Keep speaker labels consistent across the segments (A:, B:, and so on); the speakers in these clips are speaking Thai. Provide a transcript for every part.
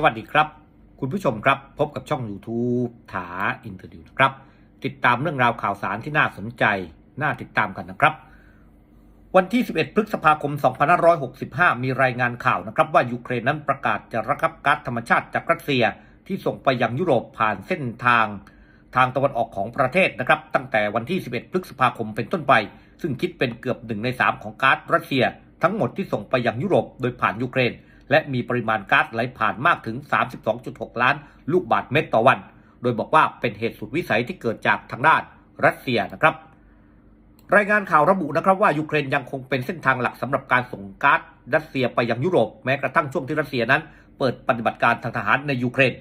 A: สวัสดีครับ คุณผู้ชมครับพบกับช่อง YouTube ถาอินเทอร์วิวนะครับ ติดตามเรื่องราวข่าวสารที่น่าสนใจ น่าติดตามกันนะครับ วันที่ 11 พฤษภาคม 2565 มีรายงานข่าวนะครับ ว่ายูเครนนั้นประกาศจะระงับก๊าซธรรมชาติจากรัสเซียที่ส่งไปยังยุโรปผ่านเส้นทาง ทางตะวันออกของประเทศนะครับ ตั้งแต่วันที่ 11 พฤษภาคมเป็นต้นไป ซึ่งคิดเป็นเกือบหนึ่งใน3ของก๊าซรัสเซีย ทั้งหมดที่ส่งไปยังยุโรปโดยผ่านยูเครน และมีปริมาณก๊าซไหลผ่านมากถึง 32.6 ล้าน ลูกบาศก์เมตรต่อวัน โดยบอกว่าเป็นเหตุสุดวิสัยที่เกิดจากทางด้านรัสเซียนะครับ รายงานข่าวระบุนะครับว่ายูเครนยังคงเป็นเส้นทางหลักสำหรับการส่งก๊าซรัสเซียไปยังยุโรปแม้กระทั่งช่วงที่รัสเซียนั้น เปิดปฏิบัติการทางทหารในยูเครน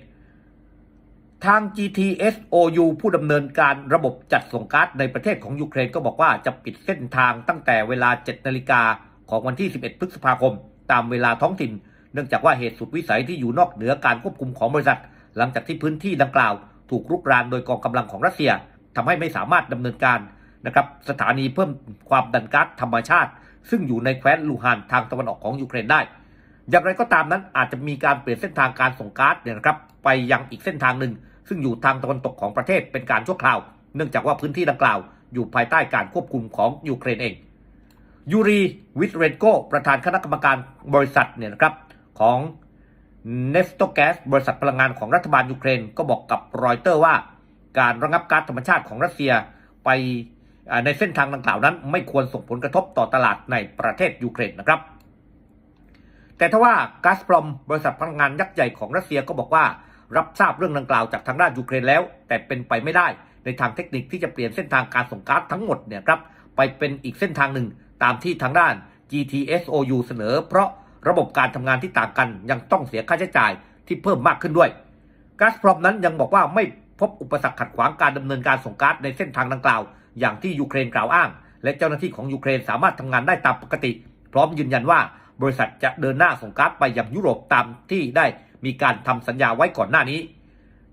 A: ทาง GTSOU ผู้ดำเนินการระบบจัดส่งก๊าซในประเทศของยูเครนก็บอกว่าจะปิดเส้นทางตั้งแต่เวลา 7 นาฬิกาของวันที่ 11 พฤษภาคม ตามเวลาท้องถิ่น เนื่องจากว่าเหตุสุดวิสัยที่อยู่นอกเหนือการควบคุมของบริษัท หลังจากที่พื้นที่ดังกล่าว ถูกรุกรานโดยกองกำลังของรัสเซียทำให้ไม่สามารถดำเนินการนะครับสถานีเพิ่มความดันก๊าซธรรมชาติ ซึ่งอยู่ในแคว้นลูฮานทางตะวันออกของยูเครนได้ อย่างไรก็ตามนั้นอาจจะมีการเปลี่ยนเส้นทางการส่งก๊าซเนี่ยนะครับไปยังอีกเส้นทางหนึ่ง ซึ่งอยู่ทางตะวันตกของประเทศเป็นการชั่วคราว เนื่องจากว่าพื้นที่ดังกล่าว อยู่ภายใต้การควบคุมของยูเครนเองยูรีวิสเรนโกประธานคณะกรรมการบริษัทเนี่ยนะครับ ของเนสโตแกสบริษัทพลังงานของรัฐบาลยูเครน ก็บอกกับรอยเตอร์ว่า การระงับก๊าซธรรมชาติของรัสเซียไปในเส้นทางดังกล่าวนั้น ไม่ควรส่งผลกระทบต่อตลาดในประเทศยูเครนนะครับ แต่ทว่าก๊าซพรอมบริษัทพลังงานยักษ์ใหญ่ของรัสเซียก็บอกว่ารับทราบเรื่องดังกล่าวจากทางด้านยูเครนแล้ว แต่เป็นไปไม่ได้ในทางเทคนิคที่จะเปลี่ยนเส้นทางการส่งก๊าซทั้งหมดเนี่ยครับไปเป็นอีกเส้นทางหนึ่งตามที่ทางด้าน GTSOU เสนอ เพราะ ระบบการทำงานที่ต่างกัน ยังต้องเสียค่าใช้จ่ายที่เพิ่มมากขึ้นด้วยก๊าซพรอมนั้นยังบอกว่าไม่พบอุปสรรคขัดขวางการดำเนินการส่งก๊าซในเส้นทางดังกล่าว อย่างที่ยูเครนกล่าวอ้าง และเจ้าหน้าที่ของยูเครนสามารถทำงานได้ตามปกติ พร้อมยืนยันว่า บริษัทจะเดินหน้าส่งก๊าซไปยังยุโรปตามที่ได้มีการทำสัญญาไว้ก่อนหน้านี้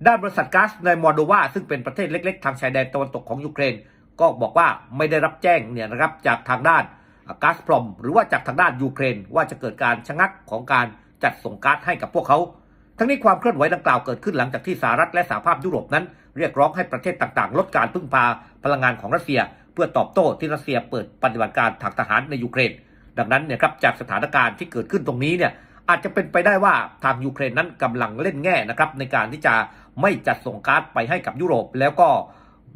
A: ด้านบริษัทก๊าซในมอลโดวาซึ่งเป็นประเทศเล็ก ๆ ทางชายแดนตะวันตกของยูเครน ก็บอกว่าไม่ได้รับแจ้งเนี่ยนะครับจากทางด้าน ก๊าซพรอมหรือว่าจากทางด้านยูเครน ว่าจะเกิดการชะงักของการจัดส่งก๊าซให้กับพวกเขาทั้งนี้ความเคลื่อนไหวดังกล่าวเกิดขึ้นหลังจากที่สหรัฐและสหภาพยุโรปนั้น เรียกร้องให้ประเทศต่างๆ ลดการพึ่งพาพลังงานของรัสเซีย เพื่อตอบโต้ที่รัสเซียเปิดปฏิบัติการทางทหารในยูเครน ดังนั้นเนี่ยครับจากสถานการณ์ที่เกิดขึ้นตรงนี้เนี่ยอาจจะเป็นไปได้ว่าทางยูเครนนั้นกำลังเล่นแง่นะครับในการที่จะไม่จัดส่งก๊าซไปให้กับยุโรป แล้วก็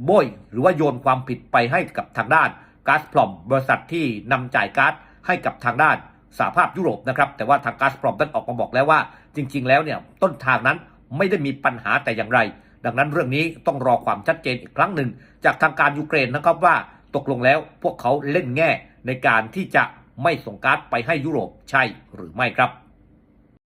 A: โบยหรือว่าโยนความผิดไปให้กับทางด้าน ก๊าซพลอมบริษัทที่นำจ่ายก๊าซให้กับทางด้านสหภาพยุโรปนะครับแต่ว่าทางก๊าซพลอมนั้นออกมาบอกแล้วว่า จริง ๆ แล้วเนี่ยต้นทางนั้นไม่ได้มีปัญหาแต่อย่างไร ดังนั้นเรื่องนี้ต้องรอความชัดเจนอีกครั้งหนึ่ง จากทางการยูเครนนะครับว่าตกลงแล้วพวกเขาเล่นแง่ในการที่จะไม่ส่งก๊าซไปให้ยุโรปใช่หรือไม่ครับ